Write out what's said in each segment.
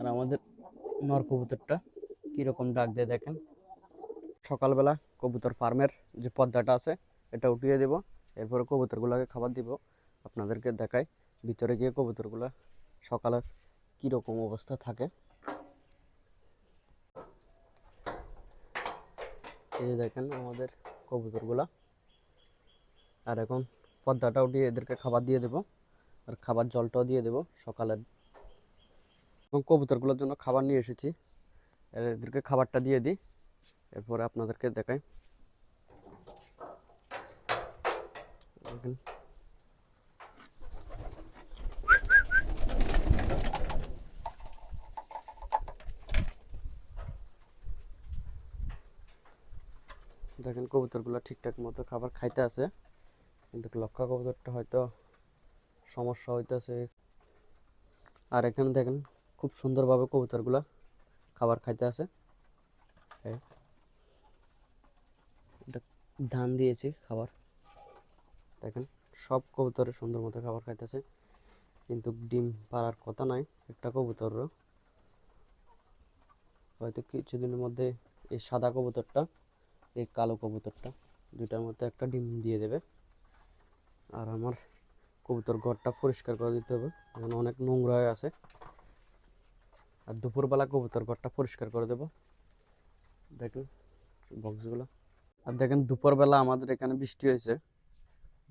আর আমাদের নর কবুতরটা কীরকম ডাক দিয়ে দেখেন। সকালবেলা কবুতর ফার্মের যে পর্দাটা আছে, এটা উঠিয়ে দেব। এরপরে কবুতরগুলোকে খাবার দিব। আপনাদেরকে দেখাই ভিতরে গিয়ে কবুতরগুলো সকালে কীরকম অবস্থা থাকে। এই দেখেন আমাদের কবুতরগুলা। আর এখন পর্দাটা উঠিয়ে এদেরকে খাবার দিয়ে দেব। আর খাবার জলটাও দিয়ে দেব সকালের এবং কবুতরগুলোর জন্য খাবার নিয়ে এসেছি। এদেরকে খাবারটা দিয়ে দিই, এরপরে আপনাদেরকে দেখাই। দেখেন কবুতরগুলো ঠিকঠাক মতো খাবার খাইতে আছে, কিন্তু লক্ষা কবুতরটা হয়তো সমস্যা হইতেছে। আর এখানে দেখেন খুব সুন্দরভাবে কবুতরগুলো খাবার খাইতে আছে। এটা ধান দিয়েছি খাবার। দেখেন, সব কবুতরের সুন্দর মতো খাবার খাইতেছে কিন্তু ডিম পাড়ার কথা নাই, একটা কবুতরও। হয়তো কিছুদিনের মধ্যে এই সাদা কবুতরটা, এই কালো কবুতরটা, দুইটার মধ্যে একটা ডিম দিয়ে দেবে। আর আমার কবুতর ঘরটা পরিষ্কার করে দিতে হবে এখন অনেক নোংরা হয়ে আছে। আর দুপুরবেলা কবুতর ঘরটা পরিষ্কার করে দেবো। দেখুন বক্সগুলো আর দেখেন দুপুরবেলা আমাদের এখানে বৃষ্টি হয়েছে।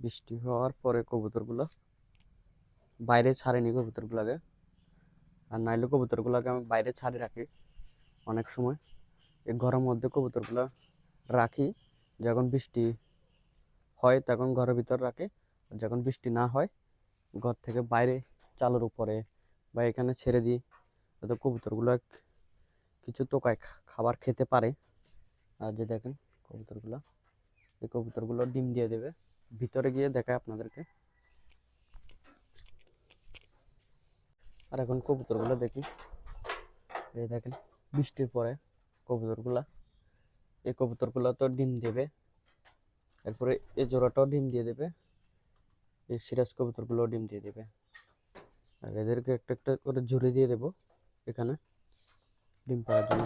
বৃষ্টি হওয়ার পরে কবুতরগুলো, বাইরে ছাড়েনি কবুতরগুলোকে। আর নাইলে কবুতরগুলোকে আমি বাইরে ছাড়ে রাখি অনেক সময়। এই ঘরের মধ্যে কবুতরগুলো রাখি, যখন বৃষ্টি হয় তখন ঘরের ভিতর রাখি। যখন বৃষ্টি না হয়, ঘর থেকে বাইরে চালের উপরে বা এখানে ছেড়ে দিই। যাতে কবুতরগুলো কিছু টোকায় খা- খাবার খেতে পারে। আর যে দেখেন কবুতরগুলো, এই কবুতরগুলো ডিম দিয়ে দেবে। ভিতরে গিয়ে দেখায় আপনাদেরকে। আর এখন কবুতরগুলো দেখি। এই দেখেন, বৃষ্টির পরে কবুতরগুলা, এই কবুতরগুলো তো ডিম দেবে। এরপরে এই জোড়াটাও ডিম দিয়ে দেবে। এই সিরাজ কবুতরগুলোও ডিম দিয়ে দেবে। আর এদেরকে একটা একটা করে ঝুড়ি দিয়ে দেবো। এখানে। ডিম পাওয়ার জন্য।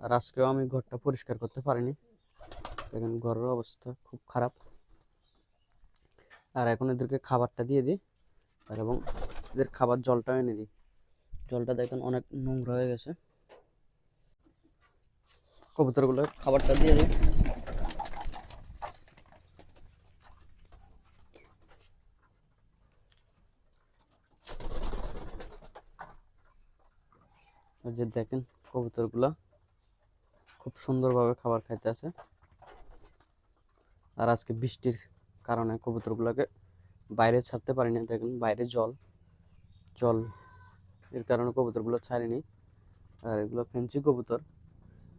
আর আজকেও আমি ঘরটা পরিষ্কার করতে পারিনি। দেখেন ঘরের অবস্থা খুব খারাপ। আর এখন এদেরকে খাবারটা দিয়ে দিই। আর এবং এদের খাবার জলটাও এনে দিই। জলটা দেখেন অনেক নোংরা হয়ে গেছে। কবুতরগুলো খাবারটা দিয়ে দিই। যে দেখেন, কবুতরগুলো খুব সুন্দরভাবে খাবার খাইতে আছে। আর আজকে বৃষ্টির কারণে কবুতরগুলোকে বাইরে ছাড়তে পারিনি। দেখেন, বাইরে জল জল এর কারণে কবুতরগুলো ছাড়িনি। আর এগুলো ফেন্সি কবুতর,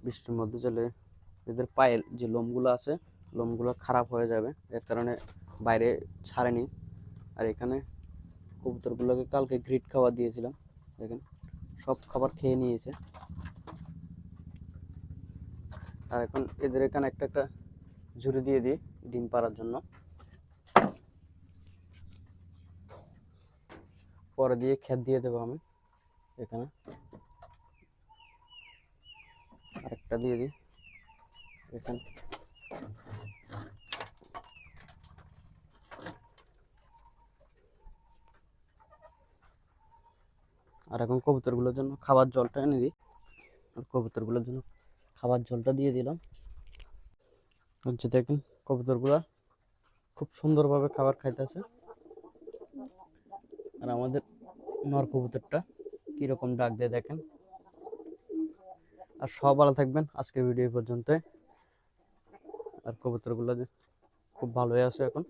বৃষ্টির মধ্যে চলে এদের পায়ের যে লোমগুলো আছে, লোমগুলো খারাপ হয়ে যাবে, এর কারণে বাইরে ছাড়েনি। আর এখানে কবুতরগুলোকে কালকে গ্রিট খাবার দিয়েছিলাম। দেখেন সব খাবার খেয়ে নিয়েছে। আর এখন এদের এখানে একটা একটা ঝুড়ি দিয়ে দিই ডিম পাড়ার জন্য। পরে দিয়ে খেত দিয়ে দেবো আমি এখানে। আরেকটা দিয়ে দিই এখানে। আর এখন কবুতরগুলোর জন্য খাবার জলটা এনে দিই। আর কবুতরগুলোর জন্য খাবার জলটা দিয়ে দিলাম। হচ্ছে দেখেন, কবুতরগুলো খুব সুন্দরভাবে খাবার খাইতেছে। আর আমাদের নর কবুতরটা কীরকম ডাক দিয়ে দেখেন। আর সব ভালো থাকবেন। আজকের ভিডিও পর্যন্ত আর কবুতরগুলো খুব ভালোই আছে এখন।